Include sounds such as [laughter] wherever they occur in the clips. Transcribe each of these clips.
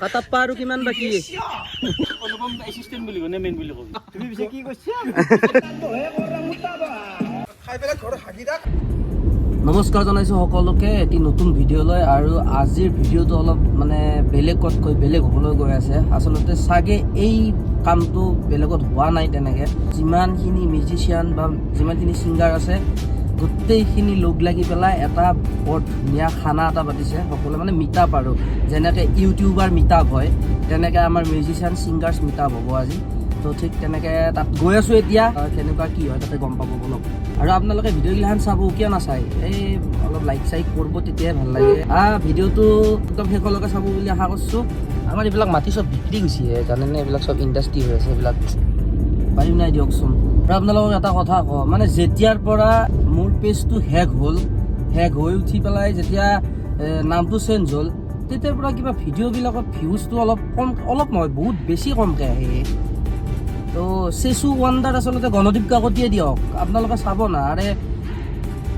কাটাপ্পা আৰু কিমান বাকী? অনুপম এচিষ্টেণ্ট বুলি কি কৈছা নমস্কাৰ জনাইছোঁ সকলোকে এটি নতুন ভিডিঅ'লৈ আৰু আজিৰ ভিডিঅ'টো অলপ মানে বেলেগতকৈ বেলেগ হ'বলৈ গৈ আছে। আচলতে চাগে এই কামটো বেলেগত হোৱা নাই তেনেকৈ। যিমানখিনি মিউজিচিয়ান বা যিমানখিনি ছিংগাৰ আছে গোটেইখিনি লগ লাগি পেলাই এটা বৰ ধুনীয়া খানা এটা পাতিছে। সকলোৱে মানে মিট আপ আৰু, যেনেকৈ ইউটিউবাৰ মিট আপ হয়, তেনেকৈ আমাৰ মিউজিচিয়ান ছিংগাৰ্ছ মিট আপ হ'ব আজি। তো ঠিক তেনেকৈ তাত গৈ আছোঁ এতিয়া কেনেকুৱা কি হয় তাতে গম পাব বলক আৰু আপোনালোকে ভিডিঅ'গিলাখান চাব, কিয় নাচায়? এই অলপ লাইক চাইক কৰিব তেতিয়াই ভালো লাগে। আহ, ভিডিঅ'টো একদম শেষলৈকে চাব বুলি আশা কৰিছোঁ। আমাৰ এইবিলাক মাটি চব বিক্ৰী গৈছে জানেনে? এইবিলাক চব ইণ্ডাষ্ট্ৰি হৈ আছে, এইবিলাক। পাৰিম নাই দিয়কচোন। আপোনালোকক এটা কথা কওঁ। মানে যেতিয়াৰ পৰা মোৰ পেজটো হেক হ'ল হেক হৈ উঠি পেলাই যেতিয়া নামটো চেঞ্জ হ'ল, তেতিয়াৰ পৰা কিবা ভিডিঅ'বিলাকত ভিউজটো অলপ কম, অলপ নহয়, বহুত বেছি কমকৈ আহে। তো, চেচু ৱাণ্ডাৰ আচলতে গণদীপ কাকতিয়ে দিয়ক। আপোনালোকে চাব না, আৰে,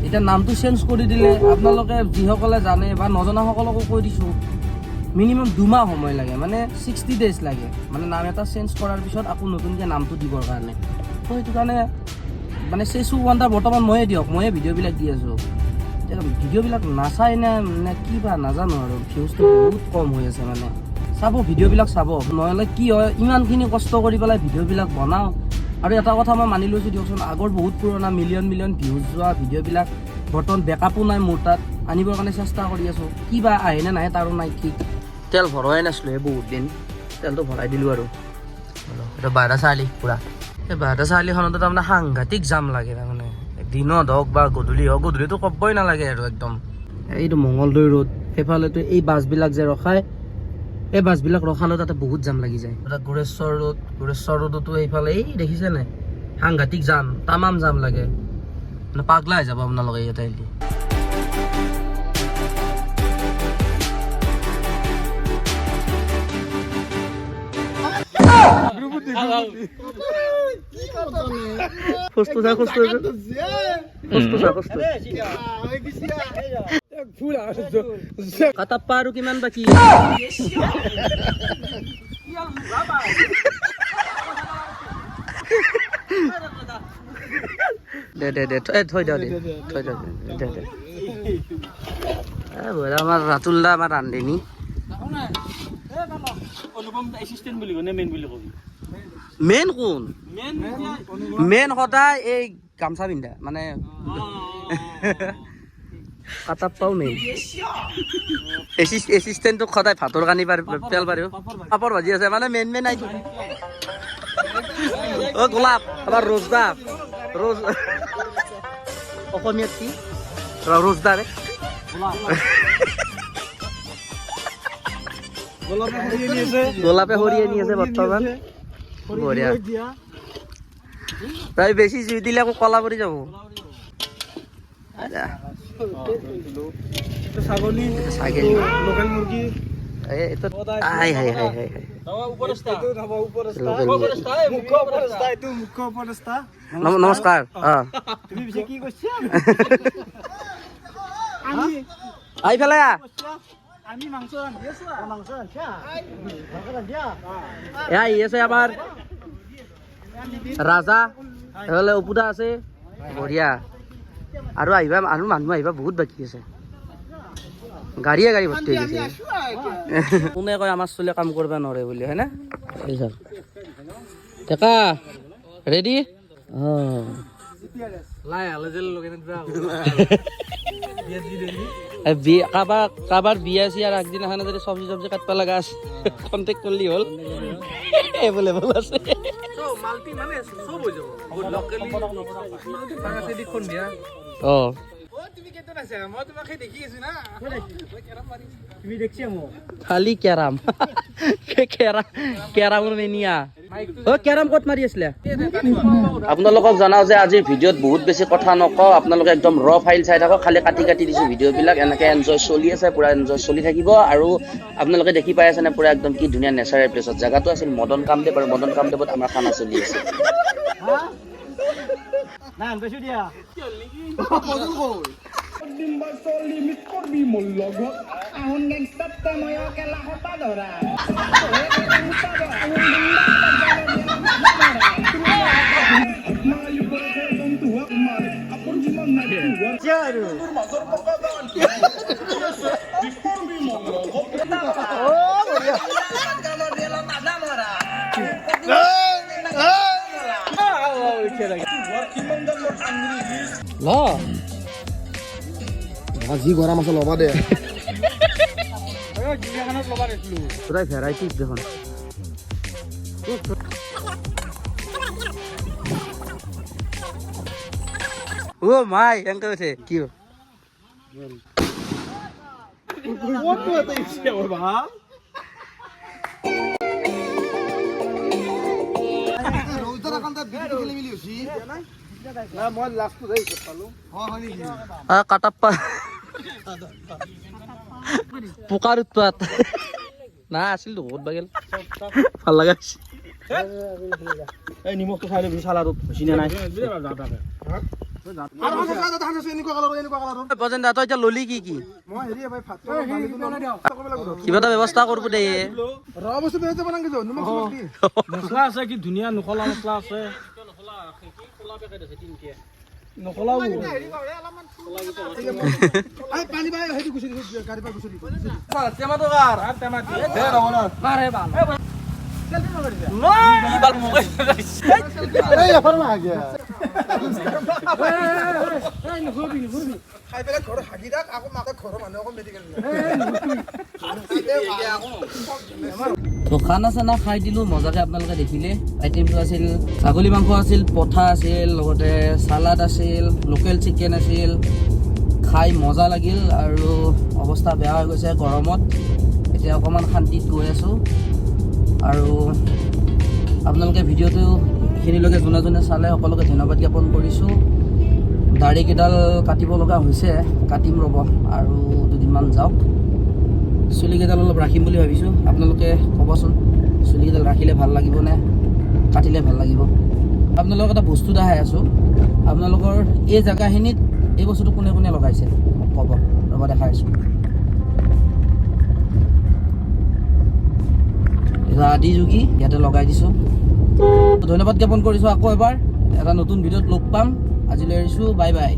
এতিয়া নামটো চেঞ্জ কৰি দিলে আপোনালোকে যিসকলে জানে বা নজনাসকলকো কৈ দিছোঁ মিনিমাম দুমাহ সময় লাগে মানে ছিক্সটি ডেইজ লাগে। মানে নাম এটা চেঞ্জ কৰাৰ পিছত আকৌ নতুনকৈ নামটো দিবৰ কাৰণে। তো সেইটো কাৰণে মানে চেচু ৱাণ্ডাৰ বৰ্তমান ময়ে দিয়ক ময়ে ভিডিঅ'বিলাক দি আছোঁ। ভিডিঅ'বিলাক নাচাই নে নে কি বা নাজানো আৰু ভিউজটো বহুত কম হৈ আছে মানে। চাব, ভিডিঅ'বিলাক চাব। নহ'লে কি হয়, ইমানখিনি কষ্ট কৰি পেলাই ভিডিঅ'বিলাক বনাওঁ। আৰু এটা কথা মই মানি লৈছোঁ দিয়কচোন, আগৰ বহুত পুৰণা মিলিয়ন মিলিয়ন ভিউজ যোৱা ভিডিঅ'বিলাক বৰ্তমান বেকআপো নাই মোৰ তাত। আনিবৰ কাৰণে চেষ্টা কৰি আছোঁ কিবা আহে নে নাহে তাৰো নাই ঠিক। তেল ভৰোৱাই নাছিলোঁ বহুত দিন, তেলটো ভৰাই দিলোঁ আৰু। বাৰটা চাৰিআলি পূৰা। এই বাৰটা চাৰিআলিখনতো তাৰমানে সাংঘাতিক জাম লাগে তাৰমানে দিনত হওক বা গধূলি হওক গধূলিতো ক'বই নালাগে আৰু একদম। এইটো মঙলদৈ ৰোড সেইফালেতো এই বাছবিলাক যে ৰখায় এই বাছবিলাক ৰখালেও তাতে বহুত জাম লাগি যায়। তাতে গোৰেশ্বৰ ৰোড গোৰেশ্বৰ ৰোডতো এইফালে এই দেখিছে নাই সাংঘাতিক জাম তামাম জাম লাগে। মানে পাগলা হৈ যাব আপোনালোকে ইয়াতে কাটাপ্পা আৰু কিমান বাকী দে দে দে থৈ দিয়ক দে থৈ দিয়ক দে দে আমাৰ ৰাতুল দা আমাৰ ৰান্ধনী অনুপম এচিষ্টেণ্ট বুলি কয় নে মেইন কোন? মেইন সদায় এই গামচা পিন্ধা মানে কাটাপ্পাও মেইন এচিষ্টেণ্টটোক সদায় ভাতৰ কানি পাৰি তেল পাৰিব পাপৰ ভাজি আছে মানে মেইন মেইন আইটো অ গোলাপ আমাৰ ৰোজদা ৰোজ অসমীয়াত কি? ৰোজদা ৰে। গোলাপে সৰি আনি আছে বৰ্তমান তাই বেছি জুই দিলে আকৌ কলা পৰি যাব। মুৰ্গী এই এইটো আই হাই আমি মাংস আহি আছে আমাৰ ৰাজা এইফালে অপুদা আছে। বঢ়িয়া। আৰু আহিবা আৰু মানুহ আহিবা বহুত বাকী আছে। গাড়ীয়ে গাড়ী ভৰ্তি হৈ গৈছে। কোনে কয় আমাৰ চুলে কাম কৰিব নোৱাৰে বুলি হয়নে? ডেকা ৰেডি অঁ। লাই হালধি লগাই [laughs] এ বি- কাৰোবাৰ কাৰোবাৰ বিয়া চিয়াৰ আগদিনাখনে যদি চব্জি চব্জি কাটবা লাগা আছে কণ্টেক্ট করলি হ'ল। এভেলেবল আছে। মাল্টি খালি মেনিয়া [laughs] অ কেৰাম ক'ত মাৰি আছিলে? আপোনালোকক জনাওঁ যে আজিৰ ভিডিঅ'ত বহুত বেছি কথা নকওঁ। আপোনালোকে একদম ৰ ফাইল চাই থাকক। খালি কাটি কাটি দিছোঁ ভিডিঅ'বিলাক। এনেকৈ এনজয় চলি আছে পূৰা এনজয় চলি থাকিব। আৰু আপোনালোকে দেখি পাই আছেনে পূৰা একদম কি ধুনীয়া নেচাৰেল প্লেচত। জেগাটো আছিল মদন কামদেৱ আৰু মদন কামদেৱত আমাৰ খানা চলি আছে। না আনপাইছো দিয়া আহোন গেংষ্টাৰ মই কেলা হতা ধৰা যি গৰম আছে ল'বা দে। [laughs] পুরাই ভ্যারাইটিস দেখুন। ও মাই এঙ্কা উঠে। কি? নেকি আ কাটাপ্পা। পোকাৰ উৎপাত। না আছিল বহুত বাগেল। ভালো লগা নিমখটো ল'বি নাই। এতিয়া ললি কি কিবা এটা ব্যৱস্থা কৰিব দে। মছলা আছে কি? ধুনীয়া মছলা আছে। নকলাও পানী বাই সেইটো গুচি পৰা গুচি নাহাগে খাই পেলাই ঘৰত হাগি থাক আকৌ মাকে ঘৰৰ মানুহ আকৌ মেডিকেল তো খানা চানা খাই দিলোঁ মজাকৈ আপোনালোকে দেখিলে। আইটেমটো আছিল ছাগলী মাংস আছিল পঠা আছিল লগতে চালাড আছিল লোকেল চিকেন আছিল। খাই মজা লাগিল আৰু অৱস্থা বেয়া হৈ গৈছে গৰমত। এতিয়া অকণমান শান্তিত গৈ আছোঁ। আৰু আপোনালোকে ভিডিঅ'টো এইখিনিলৈকে যোনে যোনে চালে সকলোকে ধন্যবাদ জ্ঞাপন কৰিছোঁ। দাঢ়িকেইডাল কাটিব লগা হৈছে কাটিম ৰ'ব। আৰু দুদিনমান যাওক। চুলিকেইডাল অলপ ৰাখিম বুলি ভাবিছোঁ। আপোনালোকে ক'বচোন, চুলিকেইডাল ৰাখিলে ভালো লাগিব নে কাটিলে ভালো লাগিব? আপোনালোকক এটা বস্তু এটা দেখাই আছোঁ। আপোনালোকৰ এই জেগাখিনিত এই বস্তুটো কোনে কোনে লগাইছে? ক'ব, ৰ'ব দেখাই আছোঁ। আদি যোগী, ইয়াতে লগাই দিছোঁ। ধন্যবাদ জ্ঞাপন কৰিছোঁ। আকৌ এবাৰ এটা নতুন ভিডিঅ'ত লগ পাম। আজিলৈ এৰিছোঁ। Bye bye.